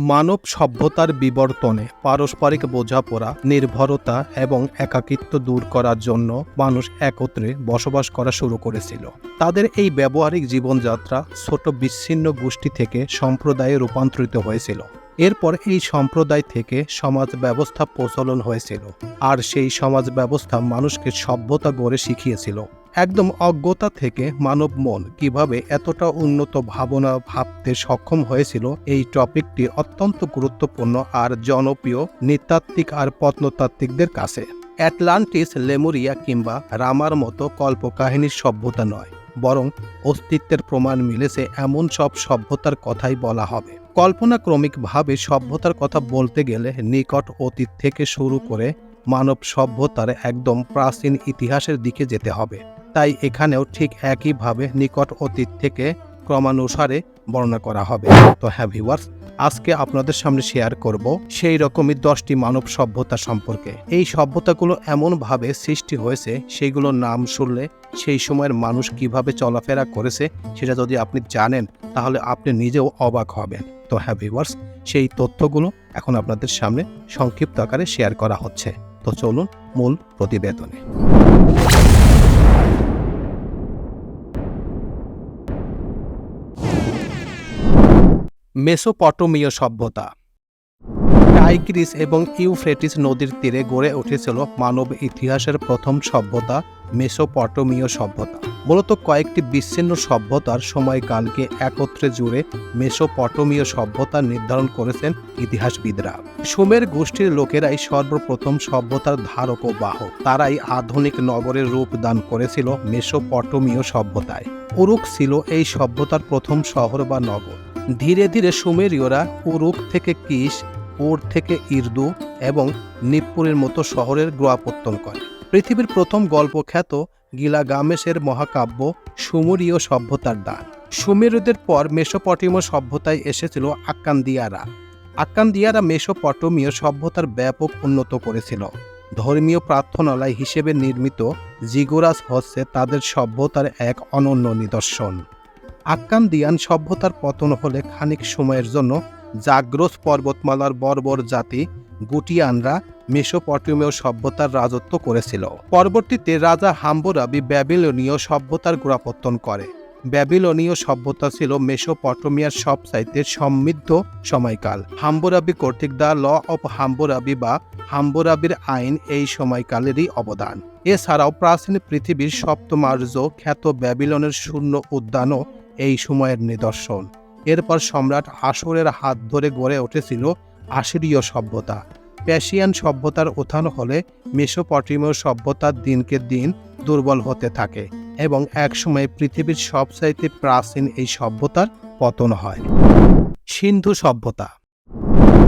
মানব সভ্যতার বিবর্তনে পারস্পরিক বোঝাপড়া, নির্ভরতা এবং একাকিত্ব দূর করার জন্য মানুষ একত্রে বসবাস করা শুরু করেছিল। তাদের এই ব্যবহারিক জীবনযাত্রা ছোট বিচ্ছিন্ন গোষ্ঠী থেকে সম্প্রদায়ে রূপান্তরিত হয়েছিল। এরপর এই সম্প্রদায় থেকে সমাজ ব্যবস্থা প্রচলন হয়েছিল। আর সেই সমাজ ব্যবস্থা মানুষকে সভ্যতা গড়ে শিখিয়েছিল। একদম অজ্ঞতা থেকে মানব মন কীভাবে এতটা উন্নত ভাবনা ভাবতে সক্ষম হয়েছিল এই টপিকটি অত্যন্ত গুরুত্বপূর্ণ আর জনপ্রিয় নৃতাত্ত্বিক আর প্রত্নতাত্ত্বিকদের কাছে। অ্যাটলান্টিস, লেমুরিয়া কিংবা রামার মতো কল্পকাহিনীর সভ্যতা নয়, বরং অস্তিত্বের প্রমাণ মিলেছে এমন সব সভ্যতার কথাই বলা হবে। কল্পনাক্রমিকভাবে সভ্যতার কথা বলতে গেলে নিকট অতীত থেকে শুরু করে মানব সভ্যতার একদম প্রাচীন ইতিহাসের দিকে যেতে হবে। তাই এখানেও ঠিক একইভাবে নিকট অতীত থেকে ক্রমানুসারে বর্ণনা করা হবে। তো হ্যাঁ ভিউয়ার্স, আজকে আপনাদের সামনে শেয়ার করব সেই রকমই দশটি মানব সভ্যতা সম্পর্কে। এই সভ্যতাগুলো এমনভাবে সৃষ্টি হয়েছে সেইগুলোর নাম শুনলে সেই সময়ের মানুষ কীভাবে চলাফেরা করেছে সেটা যদি আপনি জানেন, তাহলে আপনি নিজেও অবাক হবেন। তো হ্যাঁ ভিউয়ার্স, সেই তথ্যগুলো এখন আপনাদের সামনে সংক্ষিপ্ত আকারে শেয়ার করা হচ্ছে। তো চলুন মূল প্রতিবেদনে। মেসোপটমীয় সভ্যতা। টাইগ্রিস এবং ইউফ্রেটিস নদীর তীরে গড়ে উঠেছিল মানব ইতিহাসের প্রথম সভ্যতা, মেসোপটোমীয় সভ্যতা। মূলত কয়েকটি বিচ্ছিন্ন সভ্যতার সময়কালকে একত্রে জুড়ে মেসোপটোমীয় সভ্যতা নির্ধারণ করেছেন ইতিহাসবিদরা। সুমের গোষ্ঠীর লোকেরাই সর্বপ্রথম সভ্যতার ধারক ও বাহক। তারাই আধুনিক নগরের রূপ দান করেছিল মেসোপটোমীয় সভ্যতায়। উরুক ছিল এই সভ্যতার প্রথম শহর বা নগর। ধীরে ধীরে সুমেরীয়রা উরুক থেকে কিস ওর থেকে ইর্দু এবং নিপ্পুরের মতো শহরের গ্রহাপত্তন করে। পৃথিবীর প্রথম গল্পখ্যাত গিলাগামেশের মহাকাব্য সুমেরীয় সভ্যতার দান সুমেরুদের পর মেসোপটেমীয় সভ্যতায় এসেছিল আক্কান্দিয়ারা। আক্কান্দিয়ারা মেসোপটেমীয় সভ্যতার ব্যাপক উন্নত করেছিল। ধর্মীয় প্রার্থনালয় হিসেবে নির্মিত জিগোরাস হচ্ছে তাদের সভ্যতার এক অনন্য নিদর্শন। আক্কান্দিয়ান সভ্যতার পতন হলে খানিক সময়ের জন্য জাগ্রস পর্বতমালার বর্বর জাতি গুটিয়ানরা মেসোপটেমীয় সভ্যতার রাজত্ব করেছিল। পরবর্তীতে রাজা হাম্বুরাবি ব্যাবিলনীয় সভ্যতার গোড়াপত্তন করে। ব্যাবিলনীয় সভ্যতা ছিল মেসোপটেমিয়ার সবচাইতে সমৃদ্ধ সময়কাল। হাম্বুরাবি কর্তৃক দ্য ল অফ হাম্বুরাবি বা হাম্বুরাবির আইন এই সময়কালেরই অবদান। এছাড়াও প্রাচীন পৃথিবীর সপ্তমার্য খ্যাত ব্যাবিলনের শূন্য উদ্যানও এই সময়ের নিদর্শন। এরপর সম্রাট আসরের হাত ধরে গড়ে উঠেছিল আশিরীয় সভ্যতা। প্যাশিয়ান সভ্যতার উত্থান হলে মেসোপটেমীয় সভ্যতার দিনকে দিন দুর্বল হতে থাকে এবং একসময় পৃথিবীর সবচাইতে প্রাচীন এই সভ্যতার পতন হয়। সিন্ধু সভ্যতা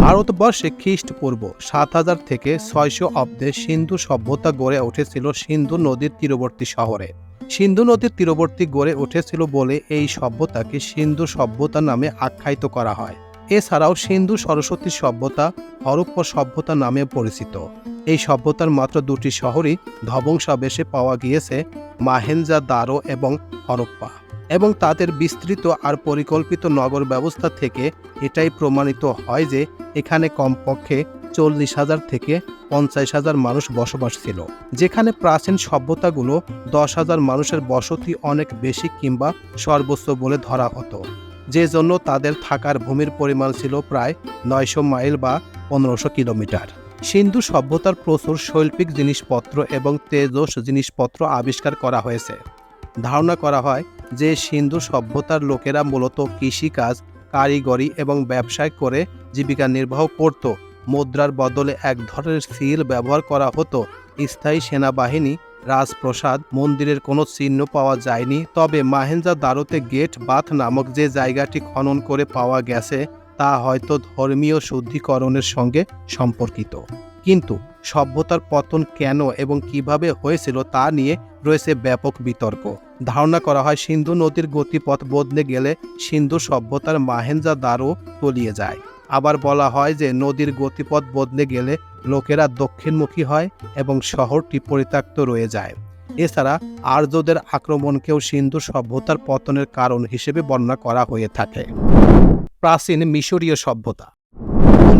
ভারতবর্ষে খ্রিস্টপূর্ব সাত হাজার থেকে ছয়শো অব্দে সিন্ধু সভ্যতা গড়ে উঠেছিল সিন্ধু নদীর তীরবর্তী শহরে। সিন্ধু নদীর তীরবর্তী গড়ে উঠেছিল বলে এই সভ্যতাকে সিন্ধু সভ্যতা নামে আখ্যায়িত করা হয়। এছাড়াও সিন্ধু সরস্বতী সভ্যতা হরপ্প সভ্যতা নামে পরিচিত। এই সভ্যতার মাত্র দুটি শহরই ধ্বংসাবেশে পাওয়া গিয়েছে মাহেঞ্জা দারো এবং হরপ্পা। এবং তাদের বিস্তৃত আর পরিকল্পিত নগর ব্যবস্থা থেকে এটাই প্রমাণিত হয় যে এখানে কমপক্ষে চল্লিশ হাজার থেকে পঞ্চাশ হাজার মানুষ বসবাস ছিল, যেখানে প্রাচীন সভ্যতাগুলো দশ হাজার মানুষের বসতি অনেক বেশি কিংবা সর্বোচ্চ বলে ধরা হতো। যে জন্য তাদের থাকার ভূমির পরিমাণ ছিল প্রায় নয়শো মাইল বা পনেরোশো কিলোমিটার। সিন্ধু সভ্যতার প্রচুর শৈল্পিক জিনিসপত্র এবং তেজস জিনিসপত্র আবিষ্কার করা হয়েছে। ধারণা করা হয় যে সিন্ধু সভ্যতার লোকেরা মূলত কৃষিকাজ, কারিগরি এবং ব্যবসায় করে জীবিকা নির্বাহ করত। মুদ্রার বদলে এক ধরনের সিল ব্যবহার করা হতো। স্থায়ী সেনাবাহিনী রাজপ্রসাদ, মন্দিরের কোনো চিহ্ন পাওয়া যায়নি। তবে মাহেঞ্জা দারোতে গেট বাথ নামক যে জায়গাটি খনন করে পাওয়া গেছে, তা হয়তো ধর্মীয় শুদ্ধিকরণের সঙ্গে সম্পর্কিত। কিন্তু সভ্যতার পতন কেন এবং কীভাবে হয়েছিল তা নিয়ে রয়েছে ব্যাপক বিতর্ক। ধারণা করা হয় সিন্ধু নদীর গতিপথ বদলে গেলে সিন্ধু সভ্যতার মাহেঞ্জা দারো তলিয়ে যায়। আবার বলা হয় যে নদীর গতিপথ বদলে গেলে লোকেরা দক্ষিণমুখী হয় এবং শহরটি পরিত্যক্ত রয়ে যায়। এছাড়া আর্যদের আক্রমণকেও সিন্ধু সভ্যতার পতনের কারণ হিসেবে বর্ণনা করা হয়ে থাকে। প্রাচীন মিশরীয় সভ্যতা।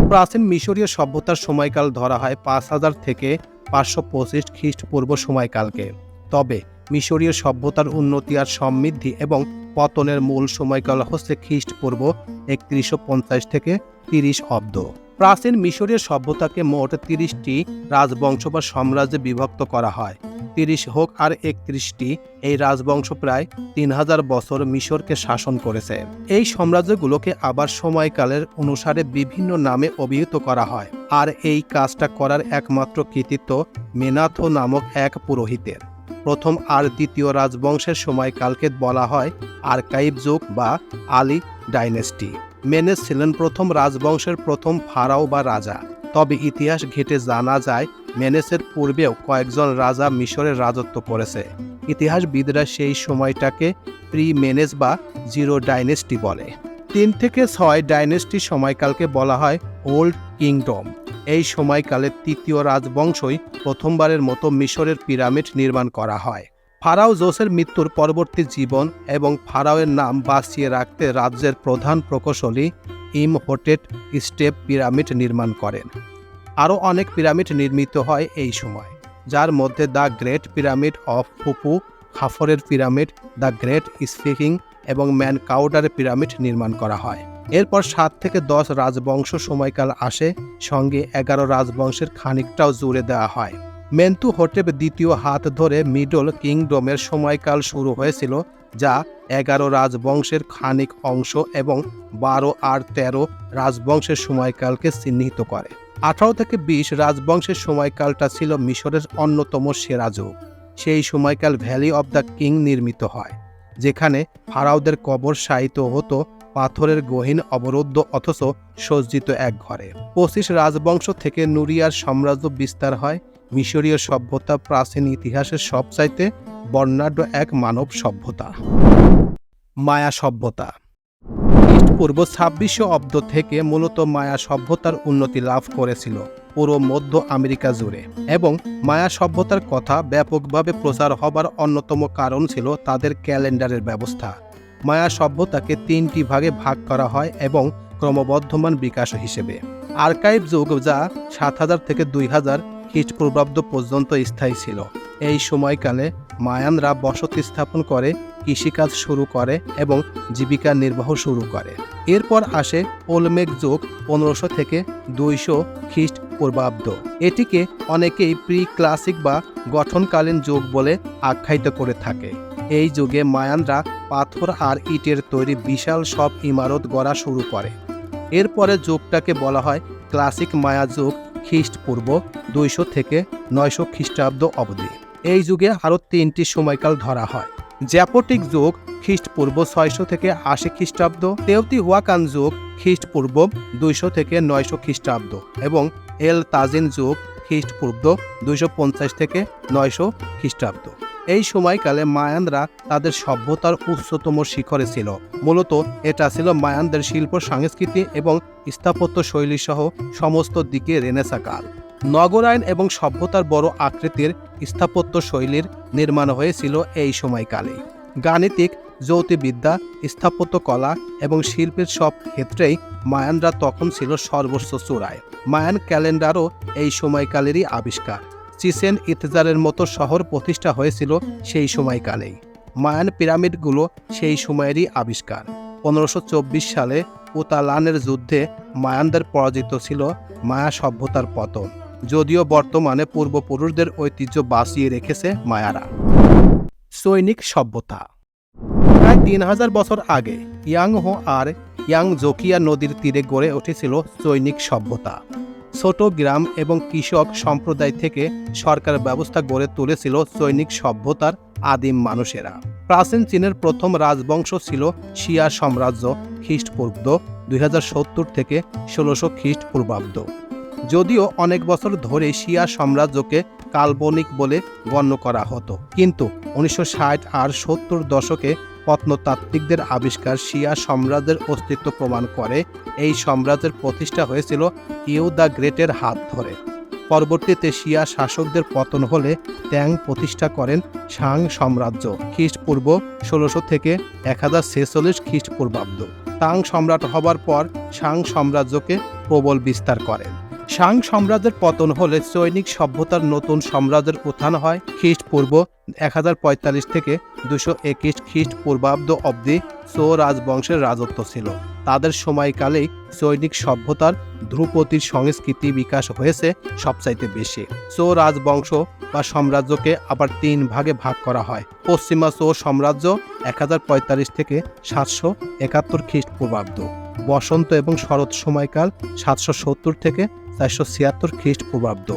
প্রাচীন মিশরীয় সভ্যতার সময়কাল ধরা হয় পাঁচ হাজার থেকে পাঁচশো পঁচিশ খ্রিস্টপূর্ব সময়কালকে। তবে মিশরীয় সভ্যতার উন্নতি আর সমৃদ্ধি এবং পতনের মূল সময়কাল হচ্ছে খ্রিস্টপূর্ব একত্রিশশো পঞ্চাশ থেকে তিরিশ অব্দ। প্রাচীন মিশরীয় সভ্যতাকে মোট তিরিশটি রাজবংশ বা সাম্রাজ্যে বিভক্ত করা হয়। তিরিশ হোক আর একত্রিশটি, এই রাজবংশ প্রায় তিন হাজার বছর মিশরকে শাসন করেছে। এই সাম্রাজ্যগুলোকে আবার সময়কালের অনুসারে বিভিন্ন নামে অভিহিত করা হয়। আর এই কাজটা করার একমাত্র কৃতিত্ব মেনাথো নামক এক পুরোহিতের। প্রথম আর দ্বিতীয় রাজবংশের সময়কালকে বলা হয় আর্কাইভ যুগ বা আলী ডাইনেস্টি। মেনেস ছিলেন প্রথম রাজবংশের প্রথম ফারাও বা রাজা। তবে ইতিহাস ঘেটে জানা যায়, মেনেসের পূর্বেও কয়েকজন রাজা মিশরের রাজত্ব করেছে। ইতিহাসবিদরা সেই সময়টাকে প্রি মেনেস বা জিরো ডাইনেস্টি বলে। তিন থেকে ছয় ডাইনেস্টি সময়কালকে বলা হয় ওল্ড কিংডম। এই সময়কালে তৃতীয় রাজবংশই প্রথমবারের মতো মিশরের পিরামিড নির্মাণ করা হয়। ফারাও জোসের মৃত্যুর পরবর্তী জীবন এবং ফারাওয়ের নাম বাঁচিয়ে রাখতে রাজ্যের প্রধান প্রকৌশলী ইমহোটেট স্টেপ পিরামিড নির্মাণ করেন। আরও অনেক পিরামিড নির্মিত হয় এই সময়, যার মধ্যে the great pyramid of Khufu খাফরের পিরামিড, দ্য গ্রেট স্পিকিং এবং ম্যান কাউডারের পিরামিড নির্মাণ করা হয়। এরপর সাত থেকে দশ রাজবংশ সময়কাল আসে, সঙ্গে এগারো রাজবংশের খানিকটাও জুড়ে দেওয়া হয়। মেন্টু হোটেপ দ্বিতীয় হাত ধরে মিডল কিংডমের সময়কাল শুরু হয়েছিল, যা এগারো রাজবংশের খানিক অংশ এবং বারো আর তেরো রাজবংশের সময়কালকে চিহ্নিত করে। আঠারো থেকে বিশ রাজবংশের সময়কালটা ছিল মিশরের অন্যতম সেরা যুগ। সেই সময়কাল ভ্যালি অব দ্য কিং নির্মিত হয়, যেখানে ফারাওদের কবর শায়িত হতো পাথরের গহীন অবরুদ্ধ অথচ সজ্জিত এক ঘরে। পঁচিশ রাজবংশ থেকে নুরিয়ার সাম্রাজ্য বিস্তার হয়। মিশরীয় সভ্যতা প্রাচীন ইতিহাসের সবচাইতে বর্ণাঢ্য এক মানব সভ্যতা। মায়া সভ্যতা। খ্রিস্টপূর্ব ছাব্বিশশো অব্দ থেকে মূলত মায়া সভ্যতার উন্নতি লাভ করেছিল পুরো মধ্য আমেরিকা জুড়ে এবং মায়া সভ্যতার কথা ব্যাপকভাবে প্রচার হবার অন্যতম কারণ ছিল তাদের ক্যালেন্ডারের ব্যবস্থা। মায়া সভ্যতাকে তিনটি ভাগে ভাগ করা হয় এবং ক্রমবর্ধমান বিকাশ হিসেবে। আর্কাইভ যুগ যা সাত হাজার থেকে দুই হাজার খ্রিস্টপূর্বাব্দ পর্যন্ত স্থায়ী ছিল। এই সময়কালে মায়ানরা বসতি স্থাপন করে, কৃষিকাজ শুরু করে এবং জীবিকা নির্বাহ শুরু করে। এরপর আসে ওলমেক যুগ পনেরোশো থেকে দুইশো খ্রিস্ট পূর্বাব্দ এটিকে অনেকেই প্রি ক্লাসিক বা গঠনকালীন যুগ বলে আখ্যায়িত করে থাকে। এই যুগে মায়ানরা পাথর আর ইটের তৈরি বিশাল সব ইমারত গড়া শুরু করে। এরপরে যুগটাকে বলা হয় ক্লাসিক মায়া যুগ, খ্রিস্টপূর্ব দুইশো থেকে নয়শো খ্রিস্টাব্দ অবধি। এই যুগে আরও তিনটি সময়কাল ধরা হয়। জ্যাপটিক যুগ, খ্রিস্টপূর্ব ছয়শো থেকে আশি খ্রিস্টাব্দ তেওতি ওয়াকান যুগ, খ্রিস্টপূর্ব দুইশো থেকে নয়শো খ্রিস্টাব্দ এবং এল তাজিন যুগ, খ্রিস্টপূর্ব দুইশো পঞ্চাশ থেকে নয়শো খ্রিস্টাব্দ। এই সময়কালে মায়ানরা তাদের সভ্যতার উচ্চতম শিখরে ছিল। মূলত এটা ছিল মায়ানদের শিল্প, সংস্কৃতি এবং স্থাপত্য শৈলী সহ সমস্ত দিকে রেনেসা কাল। নগরায়ন এবং সভ্যতার বড় আকৃতির স্থাপত্য শৈলীর নির্মাণ হয়েছিল এই সময়কালে গাণিতিক, জ্যোতির্বিদ্যা, স্থাপত্য কলা এবং শিল্পের সব ক্ষেত্রেই মায়ানরা তখন ছিল সর্বোচ্চ চূড়ায়। মায়ান ক্যালেন্ডারও এই সময়কালেরই আবিষ্কার। চিসেন ইতজারের মতো শহর প্রতিষ্ঠা হয়েছিল সেই সময়কালেই। মায়ান পিরামিডগুলো সেই সময়েরই আবিষ্কার। পনেরোশো সালে উতালানের যুদ্ধে মায়ানদের পরাজিত ছিল মায়া সভ্যতার পতন। যদিও বর্তমানে পূর্বপুরুষদের ঐতিহ্য বাঁচিয়ে রেখেছে মায়ারা। সৈনিক সভ্যতা। প্রায় তিন হাজার বছর আগে ইয়াংহো আর ইয়াং জোকিয়া নদীর তীরে গড়ে উঠেছিল সৈনিক সভ্যতা। ছোট গ্রাম এবং কৃষক সম্প্রদায় থেকে সরকার ব্যবস্থা গড়ে তুলেছিল সৈনিক সভ্যতার আদিম মানুষেরা। প্রাচীন চীনের প্রথম রাজবংশ ছিল শিয়া সাম্রাজ্য খ্রিস্টপূর্ব দুই থেকে ষোলোশো খ্রিস্টপূর্বাব্দ। যদিও অনেক বছর ধরে শিয়া সাম্রাজ্যকে কাল্পনিক বলে গণ্য করা হতো, কিন্তু উনিশশো ষাট আর সত্তর দশকে প্রত্নতাত্ত্বিকদের আবিষ্কার শিয়া সাম্রাজ্যের অস্তিত্ব প্রমাণ করে এই সাম্রাজ্যের প্রতিষ্ঠা হয়েছিল ইউ দ্য গ্রেটের হাত ধরে। পরবর্তীতে শিয়া শাসকদের পতন হলে ট্যাং প্রতিষ্ঠা করেন সাং সাম্রাজ্য খ্রিস্টপূর্ব ষোলোশো থেকে এক হাজার ছেচল্লিশ খ্রিস্টপূর্বাব্দ। তাং সম্রাট হবার পর সাং সাম্রাজ্যকে প্রবল বিস্তার করেন। সাং সাম্রাজ্যের পতন হলে সৈনিক সভ্যতার নতুন সাম্রাজ্যের উত্থান হয় খ্রিস্টপূর্ব এক হাজার পঁয়তাল্লিশ থেকে দুশো একুশ খ্রিস্টপূর্বাব্দ অবধি সো রাজবংশের রাজত্ব ছিল। তাদের সময়কালেই সৈনিক সভ্যতার ধ্রুপতির সংস্কৃতি বিকাশ হয়েছে সবচাইতে বেশি। সো রাজবংশ বা সাম্রাজ্যকে আবার তিন ভাগে ভাগ করা হয়। পশ্চিমা সো সাম্রাজ্য এক হাজার পঁয়তাল্লিশ থেকে সাতশো একাত্তর খ্রিস্টপূর্বাব্দ। বসন্ত এবং শরৎ সময়কাল সাতশো সত্তর থেকে চারশো ছিয়াত্তর খ্রিস্টপূর্বাব্দ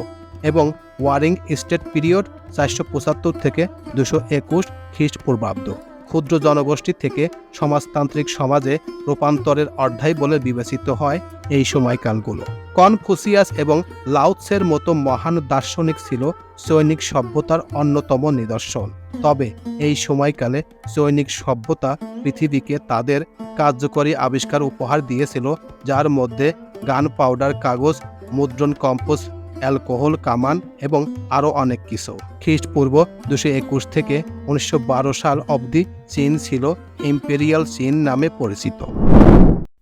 এবং ওয়ারিং স্টেট পিরিয়ড চারশো পঁচাত্তর থেকে দুশো একুশ খ্রিস্টপূর্বাব্দ। ক্ষুদ্র জনগোষ্ঠী থেকে সমাজতান্ত্রিক সমাজে রূপান্তরের অধ্যায় বলে বিবেচিত হয় এই সময়কালগুলো। কনফুসিয়াস এবং লাউৎসের মতো মহান দার্শনিক ছিল সৈনিক সভ্যতার অন্যতম নিদর্শন। তবে এই সময়কালে সৈনিক সভ্যতা পৃথিবীকে তাদের কার্যকরী আবিষ্কার উপহার দিয়েছিল, যার মধ্যে গান পাউডার কাগজ মুদ্রণ কম্পোজ, অ্যালকোহল, কামান এবং আরও অনেক কিছু। খ্রিস্টপূর্ব দুশো একুশ থেকে উনিশশো বারো সাল অবধি চীন ছিল ইম্পেরিয়াল চীন নামে পরিচিত।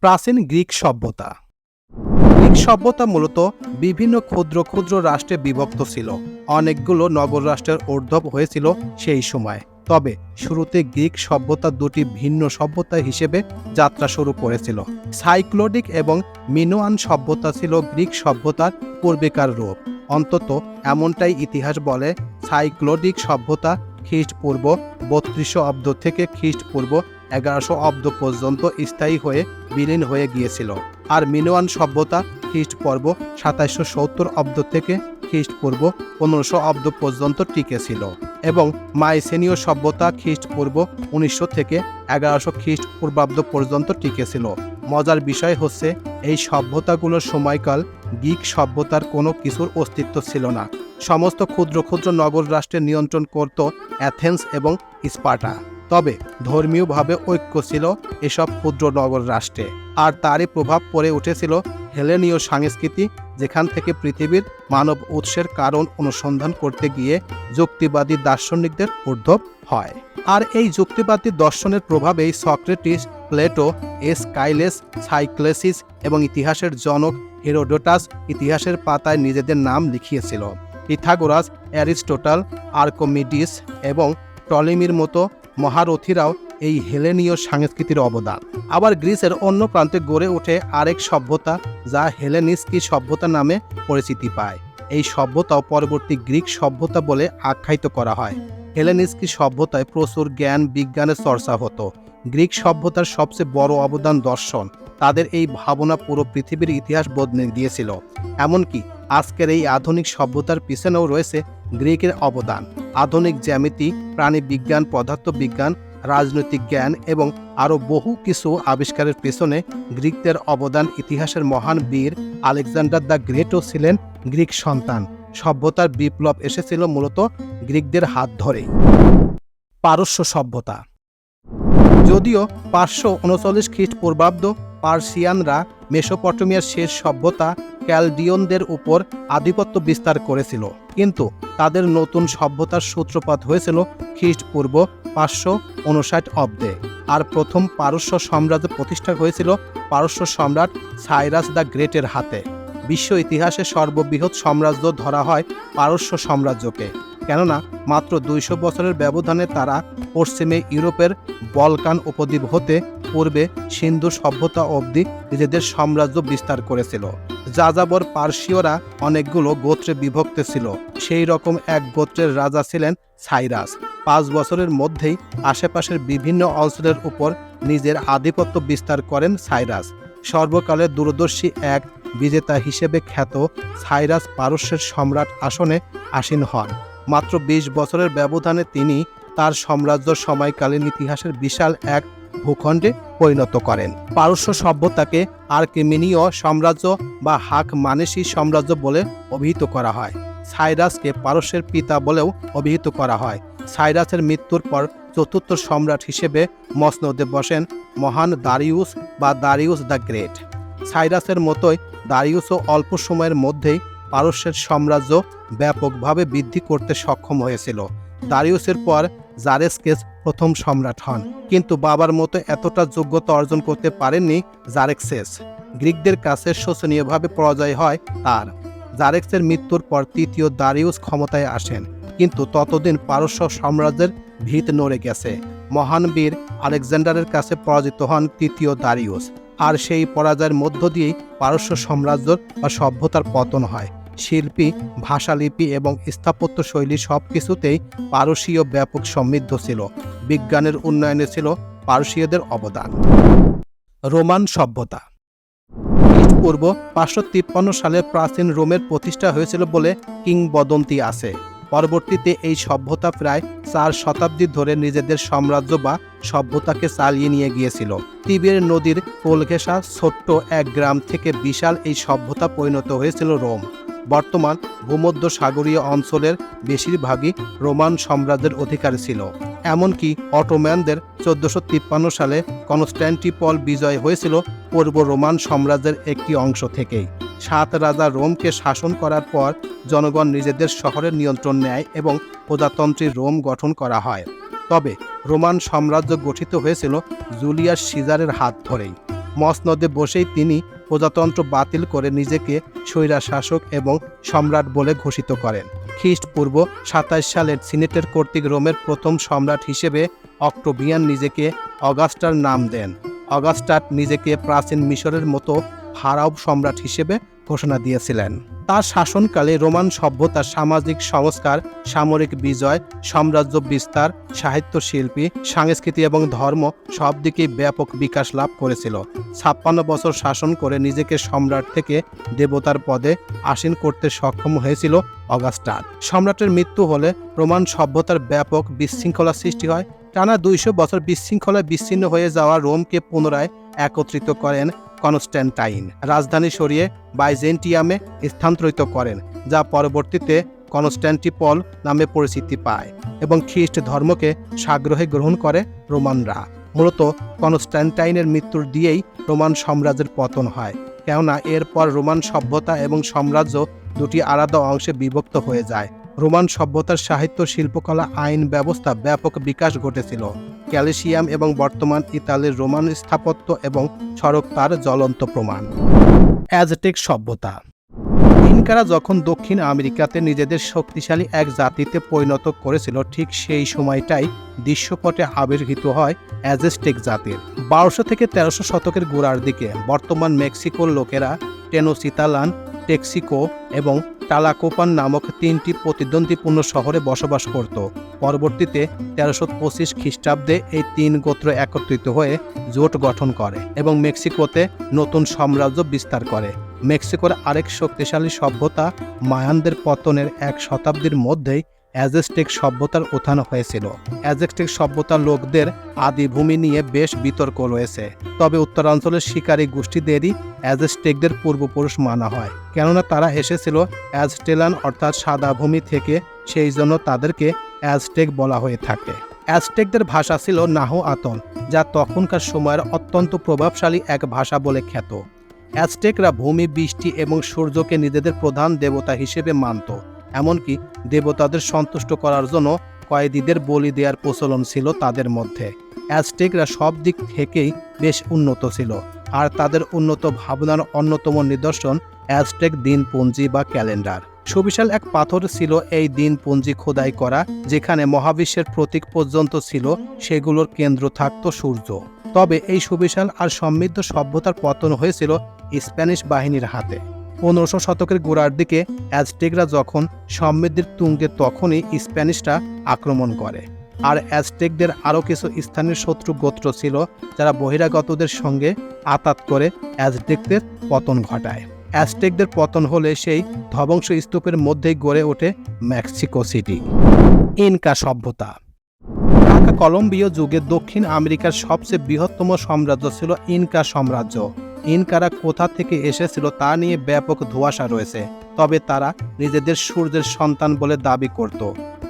প্রাচীন গ্রিক সভ্যতা। গ্রিক সভ্যতা মূলত বিভিন্ন ক্ষুদ্র ক্ষুদ্র রাষ্ট্রে বিভক্ত ছিল। অনেকগুলো নগর রাষ্ট্রের উর্ধব হয়েছিল সেই সময়। তবে শুরুতে গ্রিক সভ্যতা দুটি ভিন্ন সভ্যতা হিসেবে যাত্রা শুরু করেছিল। সাইক্লোডিক এবং মিনোয়ান সভ্যতা ছিল গ্রিক সভ্যতার পূর্বেকার রূপ। অন্তত এমনটাই ইতিহাস বলে সাইক্লোডিক সভ্যতা খ্রিস্টপূর্ব বত্রিশশো অব্দ থেকে খ্রিস্টপূর্ব এগারোশো অব্দ পর্যন্ত স্থায়ী হয়ে বিলীন হয়ে গিয়েছিল। আর মিনোয়ান সভ্যতা খ্রিস্টপূর্ব সাতাইশশো সত্তর অব্দ থেকে খ্রিস্টপূর্ব পনেরোশো অব্দ পর্যন্ত টিকে ছিল এবং মাইসেনীয় সভ্যতা খ্রিস্টপূর্ব উনিশশো থেকে এগারোশো খ্রিস্টপূর্বাব্দ পর্যন্ত টিকে ছিল। মজার বিষয় হচ্ছে, এই সভ্যতাগুলোর সময়কাল গ্রিক সভ্যতার কোনো কিছুর অস্তিত্ব ছিল না। সমস্ত ক্ষুদ্র ক্ষুদ্র নগর রাষ্ট্রের নিয়ন্ত্রণ করত অ্যাথেন্স এবং স্পার্টা। তবে ধর্মীয়ভাবে ঐক্য ছিল এসব ক্ষুদ্র নগর রাষ্ট্রে, আর তারই প্রভাব পড়ে উঠেছিল হেলেনীয় সংস্কৃতি, যেখান থেকে পৃথিবীর মানব উৎসের কারণ অনুসন্ধান করতে গিয়ে যুক্তিবাদী দার্শনিকদের উদ্ভব হয়। আর এই যুক্তিবাদী দর্শনের প্রভাবেই সক্রেটিস প্লেটো, এসকাইলেস, সাইক্লেসিস এবং ইতিহাসের জনক হেরোডোটাস ইতিহাসের পাতায় নিজেদের নাম লিখিয়েছিল। পিথাগোরাস, অ্যারিস্টোটাল, আর্কোমিডিস এবং টলিমির মতো মহারথীরাও এই হেলেনীয় সংস্কৃতির অবদান। আবার গ্রিসের অন্য প্রান্তে গড়ে ওঠে আরেক সভ্যতা, যা হেলেনিস্কি সভ্যতা নামে পরিচিতি পায়। এই সভ্যতাও পরবর্তী গ্রিক সভ্যতা বলে আখ্যায়িত করা হয়। হেলেনিস্কি সভ্যতায় প্রচুর জ্ঞান, বিজ্ঞানের চর্চা হতো। গ্রিক সভ্যতার সবচেয়ে বড় অবদান দর্শন। তাদের এই ভাবনা পুরো পৃথিবীর ইতিহাস বদলে দিয়েছিল। এমনকি আজকের এই আধুনিক সভ্যতার পিছনেও রয়েছে গ্রিকের অবদান, আধুনিক জ্যামিতি, প্রাণী বিজ্ঞান, পদার্থ বিজ্ঞান, রাজনৈতিক জ্ঞান এবং আরও বহু কিছু আবিষ্কারের পেছনে গ্রিকদের অবদান ইতিহাসের মহান বীর আলেকজান্ডার দ্য গ্রেটও ছিলেন গ্রিক সন্তান। সভ্যতার বিপ্লব এসেছিল মূলত গ্রিকদের হাত ধরে পারস্য সভ্যতা। যদিও পাঁচশো উনচল্লিশ খ্রিস্টপূর্বাব্দ পার্সিয়ানরা মেসোপটেমিয়ার শেষ সভ্যতা ক্যালডিয়নদের উপর আধিপত্য বিস্তার করেছিল, কিন্তু তাদের নতুন সভ্যতার সূত্রপাত হয়েছিল খ্রিস্টপূর্ব পাঁচশো উনষাট অব্দে। আর প্রথম পারস্য সাম্রাজ্য প্রতিষ্ঠা হয়েছিল পারস্য সম্রাট সাইরাস দ্য গ্রেটের হাতে। বিশ্ব ইতিহাসে সর্ববৃহৎ সাম্রাজ্য ধরা হয় পারস্য সাম্রাজ্যকে, কেননা মাত্র দুইশো বছরের ব্যবধানে তারা পশ্চিমে ইউরোপের বলকান উপদ্বীপ হতে পূর্বে সিন্ধু সভ্যতা অবধি নিজেদের সাম্রাজ্য বিস্তার করেছিল। যাযাবর পার্সীয়রা অনেকগুলো গোত্রে বিভক্ত ছিল। সেই রকম এক গোত্রের রাজা ছিলেন সাইরাস। পাঁচ বছরের মধ্যেই আশেপাশের বিভিন্ন অঞ্চলের উপর নিজের আধিপত্য বিস্তার করেন সাইরাস। সর্বকালের দূরদর্শী এক বিজেতা হিসেবে খ্যাত সাইরাস পারস্যের সম্রাট আসনে আসীন হন। মাত্র বিশ বছরের ব্যবধানে তিনি তার সাম্রাজ্য সময়কালীন ইতিহাসের বিশাল এক ভূখণ্ডে পরিণত করেন। পারস্য সভ্যতাকে আর্কেমিনীয় সাম্রাজ্য বা হাক মানেসি সাম্রাজ্য বলে অভিহিত করা হয়। সাইরাসকে পারস্যের পিতা বলেও অভিহিত করা হয়। সাইরাসের মৃত্যুর পর চতুর্থ সম্রাট হিসেবে মসনদে বসেন মহান দারিউস বা দারিউস দ্য গ্রেট। সাইরাসের মতোই দারিউসও অল্প সময়ের মধ্যেই পারস্যের সাম্রাজ্য ব্যাপকভাবে বৃদ্ধি করতে সক্ষম হয়েছিল। দারিউসের পর জারেসকেস প্রথম সম্রাট হন। কিন্তু বাবার মতো এতটা যোগ্যতা অর্জন করতে পারেননি জারেক্সেস। গ্রিকদের কাছে শোচনীয়ভাবে পরাজয় হয় তার। জারেক্সের মৃত্যুর পর তৃতীয় দারিউস ক্ষমতায় আসেন। কিন্তু ততদিন পারস্য সাম্রাজ্যের ভিত নড়ে গেছে। মহান বীর আলেকজান্ডারের কাছে পরাজিত হন তৃতীয় দারিউস। আর সেই পরাজয়ের মধ্য দিয়েই পারস্য সাম্রাজ্যর বা সভ্যতার পতন হয়। শিল্পী, ভাষালিপি এবং স্থাপত্য শৈলী সব কিছুতেই পারসীয় ব্যাপক সমৃদ্ধ ছিল। বিজ্ঞানের উন্নয়নে ছিল পারসীয়দের অবদান। রোমান সভ্যতা। খ্রিস্টপূর্ব পাঁচশো তিপ্পান্ন সালে প্রাচীন রোমের প্রতিষ্ঠা হয়েছিল বলে কিংবদন্তি আছে। পরবর্তীতে এই সভ্যতা প্রায় চার শতাব্দী ধরে নিজেদের সাম্রাজ্য বা সভ্যতাকে চালিয়ে নিয়ে গিয়েছিল। তিবের নদীর কোলঘেঁষা ছোট্ট এক গ্রাম থেকে বিশাল এই সভ্যতা পরিণত হয়েছিল রোম। বর্তমান ভূমধ্য সাগরীয় অঞ্চলের বেশিরভাগই রোমান সাম্রাজ্যের অধিকার ছিল। এমনকি অটোম্যানদের চোদ্দশো তিপ্পান্ন সালে কনস্ট্যান্টিপল বিজয় হয়েছিল পূর্ব রোমান সাম্রাজ্যের একটি অংশ থেকেই। সাত রাজা রোমকে শাসন করার পর জনগণ নিজেদের শহরের নিয়ন্ত্রণ নেয় এবং প্রজাতন্ত্রী রোম গঠন করা হয়। তবে রোমান সাম্রাজ্য গঠিত হয়েছিল জুলিয়াস সিজারের হাত ধরেই। মসনদে বসেই তিনি প্রজাতন্ত্র বাতিল করে নিজেকে স্বৈরা শাসক এবং সম্রাট বলে ঘোষিত করেন। খ্রিস্টপূর্ব সাতাশ সালের সিনেটের কর্তৃক রোমের প্রথম সম্রাট হিসেবে অক্টোভিয়ান নিজেকে অগাস্টার নাম দেন। অগাস্টার নিজেকে প্রাচীন মিশরের মতো ফারাও সম্রাট হিসেবে ঘোষণা দিয়েছিলেন। তার শাসনকালে রোমান সভ্যতা, সামাজিক সংস্কার, সামরিক বিজয়, সাম্রাজ্য বিস্তার সাহিত্য শিল্পী সংস্কৃতি এবং ধর্ম সব দিকেই ব্যাপক বিকাশ লাভ করেছিল। ছাপ্পান্ন বছর শাসন করে নিজেকে সম্রাট থেকে দেবতার পদে আসীন করতে সক্ষম হয়েছিল অগাস্টার সম্রাটের মৃত্যু হলে রোমান সভ্যতার ব্যাপক বিশৃঙ্খলা সৃষ্টি হয়। টানা দুইশো বছর বিশৃঙ্খলায় বিচ্ছিন্ন হয়ে যাওয়া রোমকে পুনরায় একত্রিত করেন কনস্ট্যান্টাইন রাজধানী সরিয়ে বাইজেন্টিয়ামে স্থানান্তরিত করেন, যা পরবর্তীতে কনস্ট্যান্টিপল নামে পরিচিতি পায় এবং খ্রিস্ট ধর্মকে সাগ্রহে গ্রহণ করে রোমানরা। মূলত কনস্ট্যান্টাইনের মৃত্যুর দিয়েই রোমান সাম্রাজ্যের পতন হয়, কেননা এরপর রোমান সভ্যতা এবং সাম্রাজ্য দুটি আলাদা অংশে বিভক্ত হয়ে যায়। রোমান সভ্যতার সাহিত্য, শিল্পকলা, আইন ব্যবস্থা ব্যাপক বিকাশ ঘটেছিল। ক্যালসিয়াম এবং বর্তমান ইতালির রোমান স্থাপত্য এবং সড়ক তার জ্বলন্ত প্রমাণ। অ্যাজটেক সভ্যতা। ইনকারা যখন দক্ষিণ আমেরিকাতে নিজেদের শক্তিশালী এক জাতিতে পরিণত করেছিল, ঠিক সেই সময়টাই দৃশ্যপটে আবির্ভূত হয় অ্যাজেস্টেক জাতির। বারোশো থেকে তেরোশো শতকের গোড়ার দিকে বর্তমান মেক্সিকোর লোকেরা টেনোসিতালান টেক্সিকো এবং টালাকোপান নামক তিনটি প্রতিদ্বন্দ্বীপূর্ণ শহরে বসবাস করত। পরবর্তীতে তেরোশো পঁচিশ খ্রিস্টাব্দে এই তিন গোত্র একত্রিত হয়ে জোট গঠন করে এবং মেক্সিকোতে নতুন সাম্রাজ্য বিস্তার করে। মেক্সিকোর আরেক শক্তিশালী সভ্যতা মায়ানদের পতনের এক শতাব্দীর মধ্যেই অ্যাজেস্টেক সভ্যতার উত্থান হয়েছিল। অ্যাজেস্টেক সভ্যতার লোকদের আদিভূমি নিয়ে বেশ বিতর্ক রয়েছে। তবে উত্তরাঞ্চলের শিকারী গোষ্ঠীদেরই অ্যাজেস্টেকদের পূর্বপুরুষ মানা হয়। কেননা তারা এসেছিল অ্যাজটেলান অর্থাৎ সাদা ভূমি থেকে, সেই জন্য তাদেরকে অ্যাজটেক বলা হয়ে থাকে। অ্যাজটেকদের ভাষা ছিল নাহো আতন, যা তখনকার সময়ের অত্যন্ত প্রভাবশালী এক ভাষা বলে খ্যাত। অ্যাজটেকরা ভূমি, বৃষ্টি এবং সূর্যকে নিজেদের প্রধান দেবতা হিসেবে মানত। এমনকি দেবতাদের সন্তুষ্ট করার জন্য কয়েদিদের বলি দেওয়ার প্রচলন ছিল তাদের মধ্যে। অ্যাজটেকরা সব দিক থেকেই বেশ উন্নত ছিল, আর তাদের উন্নত ভাবনার অন্যতম নিদর্শন অ্যাজটেক দিনপুঞ্জি বা ক্যালেন্ডার। সুবিশাল এক পাথর ছিল এই দিনপঞ্জি খোদাই করা, যেখানে মহাবিশ্বের প্রতীক পর্যন্ত ছিল, সেগুলোর কেন্দ্র থাকত সূর্য। তবে এই সুবিশাল আর সমৃদ্ধ সভ্যতার পতন হয়েছিল স্প্যানিশ বাহিনীর হাতে। পনেরোশো শতকের গোড়ার দিকে অ্যাজটেকরা যখন সমৃদ্ধির তুঙ্গে তখনই স্প্যানিশরা আক্রমণ করে। আর অ্যাজটেকদের আরও কিছু স্থানীয় শত্রু গোত্র ছিল, যারা বহিরাগতদের সঙ্গে আতাত করে অ্যাজটেকদের পতন ঘটায়। অ্যাজটেকদের পতন হলে সেই ধ্বংস স্তূপের মধ্যেই গড়ে ওঠে মেক্সিকো সিটি। ইনকা সভ্যতা। কলম্বিয় যুগে দক্ষিণ আমেরিকার সবচেয়ে বৃহত্তম সাম্রাজ্য ছিল ইনকা সাম্রাজ্য। ইনকারা কোথা থেকে এসেছিল তা নিয়ে ব্যাপক ধোঁয়াশা রয়েছে। তবে তারা নিজেদের সূর্যের সন্তান বলে দাবি করত।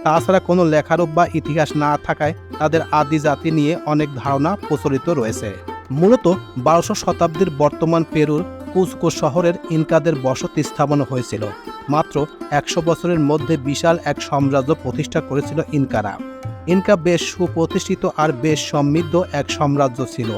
তাছাড়া কোনো লেখারূপ বা ইতিহাস না থাকায় তাদের আদি জাতি নিয়ে অনেক ধারণা প্রচলিত রয়েছে। মূলত বারোশো শতাব্দীর বর্তমান পেরুর কুসকো শহরের ইনকাদের বসতি স্থাপন হয়েছিল। মাত্র একশো বছরের মধ্যে বিশাল এক সাম্রাজ্য প্রতিষ্ঠা করেছিল ইনকারা। ইনকা বেশ সুপ্রতিষ্ঠিত আর বেশ সমৃদ্ধ এক সাম্রাজ্য ছিল।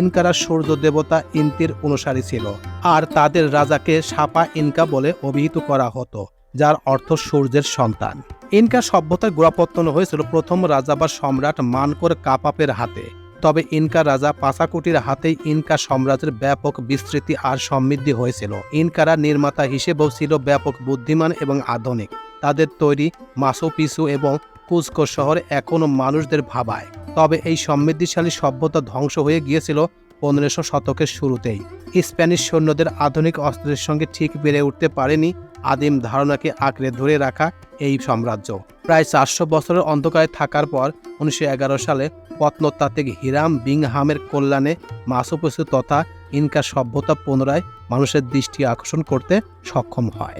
ইনকারা সূর্য দেবতা ইন্তির অনুসারী ছিল, আর তাদের রাজাকে সাপা ইনকা বলে অভিহিত করা হতো, যার অর্থ সূর্যের সন্তান। ইনকা সভ্যতার গোড়াপত্তন হয়েছিল প্রথম রাজা বা সম্রাট মানকর কাপাপের হাতে। তবে ইনকা রাজা পাসাকুটির হাতেই ইনকা সাম্রাজ্যের ব্যাপক বিস্তৃতি আর সমৃদ্ধি হয়েছিল। ইনকারা নির্মাতা হিসেবেও ছিল ব্যাপক বুদ্ধিমান এবং আধুনিক। তাদের তৈরি মাসোপিসু এবং কুস্কো শহর এখনও মানুষদের ভাবায়। তবে এই সমৃদ্ধিশালী সভ্যতা ধ্বংস হয়ে গিয়েছিল পনেরোশো শতকের শুরুতেই। স্প্যানিশ সৈন্যদের আধুনিক অস্ত্রের সঙ্গে ঠিক বেড়ে উঠতে পারেনি আদিম ধারণাকে আঁকড়ে ধরে রাখা এই সাম্রাজ্য। প্রায় চারশো বছরের অন্ধকারে থাকার পর উনিশশো এগারো সালে প্রত্নতাত্ত্বিক হিরাম বিংহামের কল্যাণে মাসোপসু তথা ইনকা সভ্যতা পুনরায় মানুষের দৃষ্টি আকর্ষণ করতে সক্ষম হয়।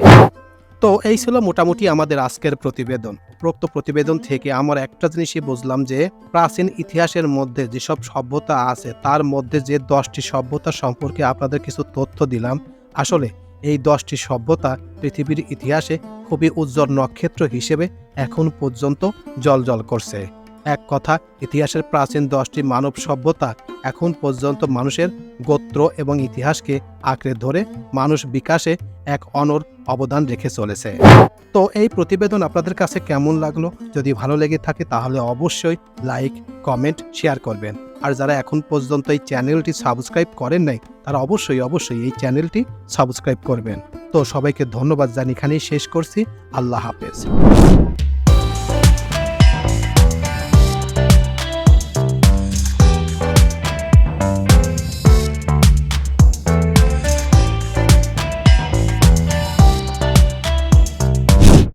তো এই ছিল মোটামুটি আমাদের আজকের প্রতিবেদন। উপরোক্ত প্রতিবেদন থেকে আমার একটা জিনিসই বুঝলাম যে, প্রাচীন ইতিহাসের মধ্যে যেসব সভ্যতা আছে, তার মধ্যে যে দশটি সভ্যতা সম্পর্কে আপনাদের কিছু তথ্য দিলাম, আসলে এই দশটি সভ্যতা পৃথিবীর ইতিহাসে খুবই উজ্জ্বল নক্ষত্র হিসেবে এখন পর্যন্ত জলজল করছে। এক কথা, ইতিহাসের প্রাচীন দশটি মানব সভ্যতা এখন পর্যন্ত মানুষের গোত্র এবং ইতিহাসকে আঁকড়ে ধরে মানুষ বিকাশে এক অনর অবদান রেখে চলেছে। তো এই প্রতিবেদন আপনাদের কাছে কেমন লাগল? যদি ভালো লেগে থাকে তাহলে অবশ্যই লাইক, কমেন্ট, শেয়ার করবেন। আর যারা এখন পর্যন্ত এই চ্যানেলটি সাবস্ক্রাইব করেন নাই, তারা অবশ্যই অবশ্যই এই চ্যানেলটি সাবস্ক্রাইব করবেন। তো সবাইকে ধন্যবাদ, জানি এখানেই শেষ করছি। আল্লাহ হাফেজ।